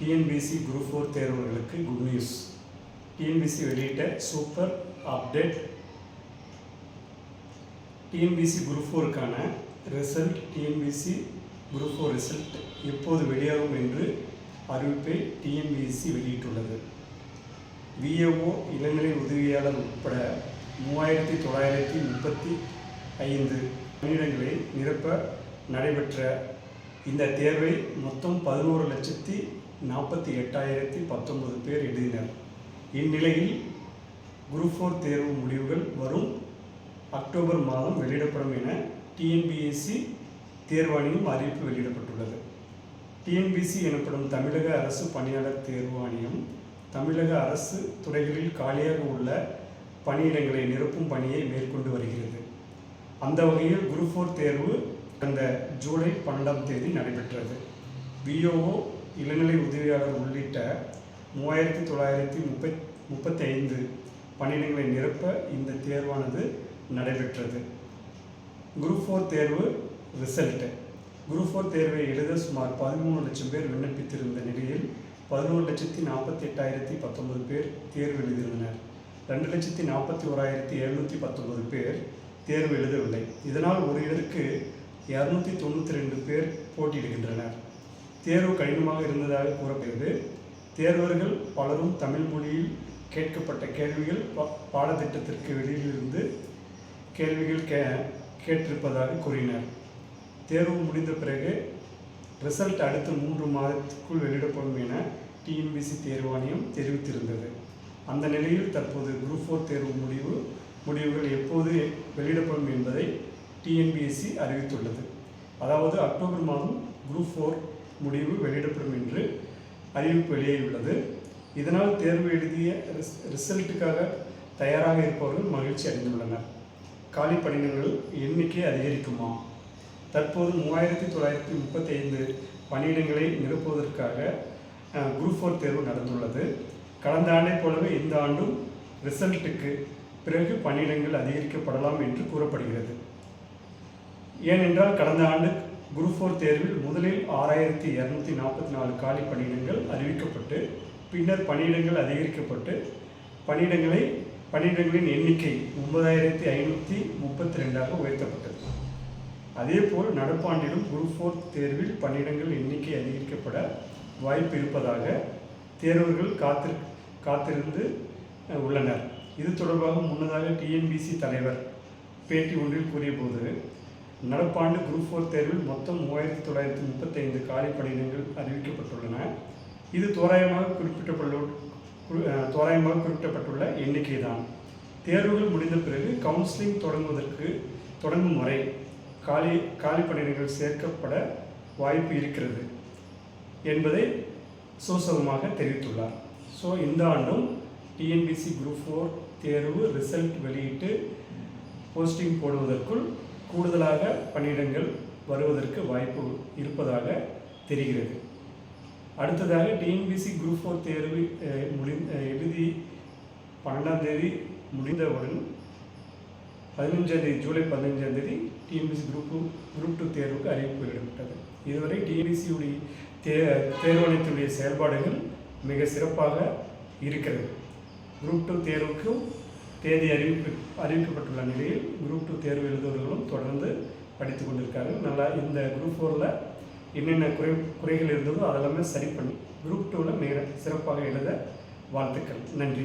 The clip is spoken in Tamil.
டிஎன்பிசி குரூப் ஃபோர் தேர்வுகளுக்கு குட் நியூஸ் டிஎன்பிசி வெளியிட்ட super update TNPSC group ஃபோருக்கான result TNPSC group four result எப்போது வெளியாகும் என்று அறிவிப்பை டிஎன்பிஎஸ்சி வெளியிட்டுள்ளது. விஏஓ இளநிலை உதவியாளர் உட்பட மூவாயிரத்தி தொள்ளாயிரத்தி முப்பத்தி ஐந்து பணியிடங்களை நிரப்ப நடைபெற்ற இந்த தேர்வை மொத்தம் பதினோரு லட்சத்தி நாற்பத்தி எட்டாயிரத்தி பத்தொன்பது பேர் எழுதினர். இந்நிலையில் குரூப் ஃபோர் தேர்வு முடிவுகள் வரும் அக்டோபர் மாதம் வெளியிடப்படும் என டிஎன்பிஎஸ்சி தேர்வாணையம் அறிவிப்பு வெளியிடப்பட்டுள்ளது. டிஎன்பிசி எனப்படும் தமிழக அரசு பணியாளர் தேர்வு ஆணையம் தமிழக அரசு துறைகளில் காலியாக உள்ள பணியிடங்களை நிரப்பும் பணியை மேற்கொண்டு வருகிறது. அந்த வகையில் குரூப் ஃபோர் தேர்வு கடந்த ஜூலை பன்னெண்டாம் தேதி நடைபெற்றது. விஓஓ இளநிலை உதவியாளர் உள்ளிட்ட மூவாயிரத்தி தொள்ளாயிரத்தி முப்பத் முப்பத்தி ஐந்து பணியிடங்களை நிரப்ப இந்த தேர்வானது நடைபெற்றது. குரூப் ஃபோர் தேர்வு ரிசல்ட்டு. குரூப் ஃபோர் தேர்வை எழுத சுமார் பதிமூணு லட்சம் பேர் விண்ணப்பித்திருந்த நிலையில் பதினோரு லட்சத்தி நாற்பத்தி எட்டாயிரத்தி பத்தொன்பது பேர் தேர்வு எழுதியிருந்தனர் ரெண்டு லட்சத்தி நாற்பத்தி ஓராயிரத்தி எழுநூற்றி பத்தொன்பது பேர் தேர்வு எழுதவில்லை. இதனால் ஒரு இதற்கு இரநூத்தி தொண்ணூற்றி ரெண்டு பேர் போட்டியிடுகின்றனர். தேர்வு கடினமாக இருந்ததாக கூறப்படுகிறது. தேர்வர்கள் பலரும் தமிழ் மொழியில் கேட்கப்பட்ட கேள்விகள் பா- பாடத்திட்டத்திற்கு வெளியிலிருந்து கேள்விகள் கே கேட்டிருப்பதாக கூறினர். தேர்வு முடிந்த பிறகு ரிசல்ட் அடுத்த மூன்று மாதத்துக்குள் வெளியிடப்படும் என டிஎன்பிசி தேர்வாணையம் தெரிவித்திருந்தது. அந்த நிலையில் தற்போது குரூப் ஃபோர் தேர்வு முடிவு முடிவுகள் எப்போது வெளியிடப்படும் என்பதை டிஎன்பிஎஸ்சி அறிவித்துள்ளது. அதாவது அக்டோபர் மாதம் குரூப் ஃபோர் முடிவு வெளியிடப்படும் என்று அறிவிப்பு வெளியாகியுள்ளது. இதனால் தேர்வு எழுதிய ரிஸ் ரிசல்ட்டுக்காக தயாராக இருப்பவர்கள் மகிழ்ச்சி அடைந்துள்ளனர். காலி பணியிடங்கள் எண்ணிக்கை அதிகரிக்குமா? தற்போது மூவாயிரத்தி தொள்ளாயிரத்தி முப்பத்தி ஐந்து பணியிடங்களை நிரப்புவதற்காக குரூப் ஃபோர் தேர்வு நடந்துள்ளது. கடந்த ஆண்டைப் போலவே இந்த ஆண்டும் ரிசல்ட்டுக்கு பிறகு பணியிடங்கள் அதிகரிக்கப்படலாம் என்று கூறப்படுகிறது. ஏனென்றால் கடந்த ஆண்டு குரூப் ஃபோர் தேர்வில் முதலில் ஆறாயிரத்தி இரநூத்தி நாற்பத்தி நாலு காலி பணியிடங்கள் அறிவிக்கப்பட்டு பின்னர் பணியிடங்கள் அதிகரிக்கப்பட்டு பணியிடங்களை பணியிடங்களின் எண்ணிக்கை ஒன்பதாயிரத்தி ஐநூற்றி முப்பத்தி ரெண்டாக உயர்த்தப்பட்டது. அதேபோல் நடப்பாண்டிலும் குரூப் ஃபோர் தேர்வில் பணியிடங்கள் எண்ணிக்கை அதிகரிக்கப்பட வாய்ப்பு இருப்பதாக தேர்வர்கள் காத்திரு காத்திருந்து உள்ளனர். இது தொடர்பாக முன்னதாக டிஎன்பிசி தலைவர் பேட்டி ஒன்றில் கூறியபோது நடப்பாண்டு குரூப் ஃபோர் தேர்வில் மொத்தம் மூவாயிரத்தி தொள்ளாயிரத்தி முப்பத்தைந்து காலி பணியிடங்கள் அறிவிக்கப்பட்டுள்ளன. இது தோராயமாக குறிப்பிட்டப்பட்டுள்ள தோராயமாக குறிப்பிடப்பட்டுள்ள எண்ணிக்கை தான் தேர்வுகள் முடிந்த பிறகு கவுன்சிலிங் தொடங்குவதற்கு தொடங்கும் வரை காலி காலி பணியிடங்கள் சேர்க்கப்பட வாய்ப்பு இருக்கிறது என்பதை சூசகமாக தெரிவித்துள்ளார். ஸோ இந்த ஆண்டும் டிஎன்பிசி குரூப் ஃபோர் தேர்வு ரிசல்ட் வெளியிட்டு போஸ்டிங் போடுவதற்குள் கூடுதலாக பணியிடங்கள் வருவதற்கு வாய்ப்பு இருப்பதாக தெரிகிறது. அடுத்ததாக டிஎன்பிசி குரூப் ஃபோர் தேர்வு முடி எழுதி பன்னெண்டாம் தேதி முடிந்தவுடன் பதினஞ்சாம் தேதி ஜூலை பதினஞ்சாம் தேதி TNPSC group two group two தேர்வுக்கு அறிவிப்பு வெளியிடப்பட்டது. இதுவரை டிஎன்பிசியுடைய தே தேர்வாணையத்துடைய செயல்பாடுகள் மிக சிறப்பாக இருக்கிறது. குரூப் டூ தேர்வுக்கும் தேதி அறிவிப்பு அறிவிக்கப்பட்டுள்ள நிலையில் குரூப் டூ தேர்வு எழுதுவர்களும் தொடர்ந்து படித்து கொண்டிருக்காங்க நல்லா இந்த குரூப் ஃபோரில் என்னென்ன குறை குறைகள் இருந்ததோ அதெல்லாமே சரி பண்ணி குரூப் டூவில் மிக சிறப்பாக எழுத வாழ்த்துக்கள். நன்றி.